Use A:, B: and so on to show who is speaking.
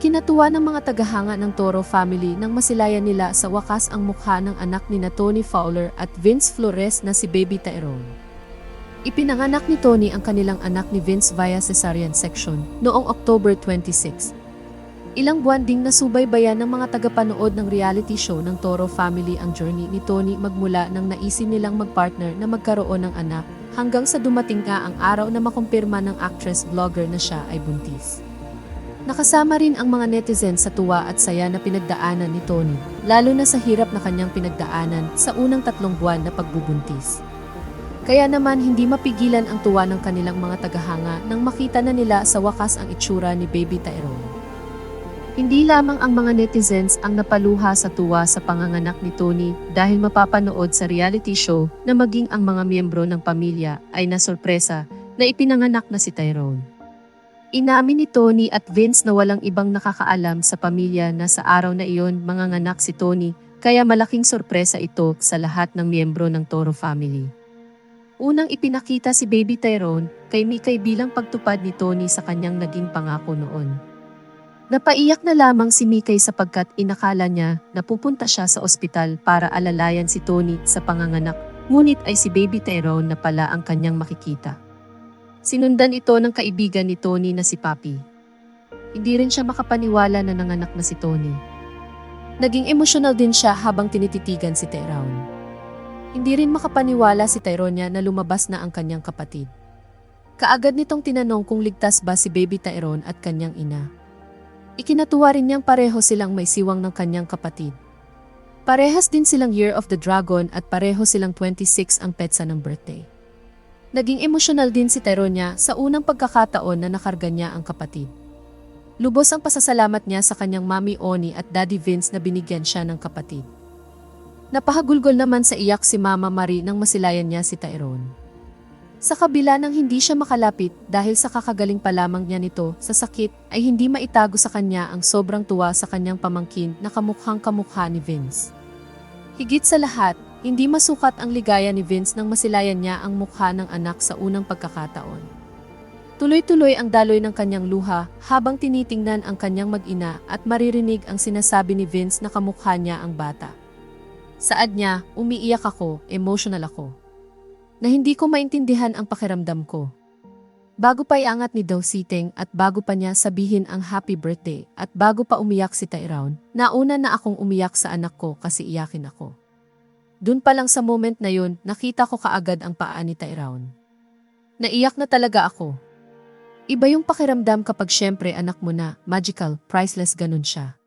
A: Tuwa ng mga tagahanga ng Toro family nang masilayan nila sa wakas ang mukha ng anak ni na Tony Fowler at Vince Flores na si Baby Tyrone. Ipinanganak ni Tony ang kanilang anak ni Vince via cesarean section noong October 26. Ilang buwan ding nasubaybayan ng mga tagapanood ng reality show ng Toro family ang journey ni Tony magmula nang naisin nilang magpartner na magkaroon ng anak hanggang sa dumating nga ang araw na makumpirma ng actress-vlogger na siya ay buntis. Nakasama rin ang mga netizens sa tuwa at saya na pinagdaanan ni Tony, lalo na sa hirap na kanyang pinagdaanan sa unang tatlong buwan na pagbubuntis. Kaya naman hindi mapigilan ang tuwa ng kanilang mga tagahanga nang makita na nila sa wakas ang itsura ni Baby Tyrone. Hindi lamang ang mga netizens ang napaluha sa tuwa sa panganganak ni Tony dahil mapapanood sa reality show na maging ang mga miyembro ng pamilya ay nasorpresa na ipinanganak na si Tyrone. Inamin ni Tony at Vince na walang ibang nakakaalam sa pamilya na sa araw na iyon manganganak si Tony kaya malaking sorpresa ito sa lahat ng miyembro ng Toro family. Unang ipinakita si Baby Tyrone kay Mikay bilang pagtupad ni Tony sa kanyang naging pangako noon. Napaiyak na lamang si Mikay sapagkat inakala niya na pupunta siya sa ospital para alalayan si Tony sa panganganak, ngunit ay si Baby Tyrone na pala ang kanyang makikita. Sinundan ito ng kaibigan ni Tony na si Papi. Hindi rin siya makapaniwala na nanganak na si Tony. Naging emosyonal din siya habang tinititigan si Tyrone. Hindi rin makapaniwala si Tyronia na lumabas na ang kanyang kapatid. Kaagad nitong tinanong kung ligtas ba si Baby Tyrone at kanyang ina. Ikinatuwa rin niyang pareho silang may siwang ng kanyang kapatid. Parehas din silang Year of the Dragon at pareho silang 26 ang petsa ng birthday. Naging emosyonal din si Tyronia sa unang pagkakataon na nakarga niya ang kapatid. Lubos ang pasasalamat niya sa kanyang mami Oni at daddy Vince na binigyan siya ng kapatid. Napahagulgol naman sa iyak si Mama Marie nang masilayan niya si Tyrone. Sa kabila ng hindi siya makalapit dahil sa kakagaling pa lamang niya nito sa sakit ay hindi maitago sa kanya ang sobrang tuwa sa kanyang pamangkin na kamukhang kamukha ni Vince. Higit sa lahat, hindi masukat ang ligaya ni Vince nang masilayan niya ang mukha ng anak sa unang pagkakataon. Tuloy-tuloy ang daloy ng kanyang luha habang tinitingnan ang kanyang mag-ina at maririnig ang sinasabi ni Vince na kamukha niya ang bata. Saad niya, umiiyak ako, emotional ako. Na hindi ko maintindihan ang pakiramdam ko. Bago pa iangat ni Daw Siteng at bago pa niya sabihin ang happy birthday at bago pa umiyak si Tyrone, nauna na akong umiyak sa anak ko kasi iyakin ako. Dun pa lang sa moment na yun, nakita ko kaagad ang paa ni Tyrone. Naiyak na talaga ako. Iba yung pakiramdam kapag syempre anak mo na, magical, priceless ganun siya.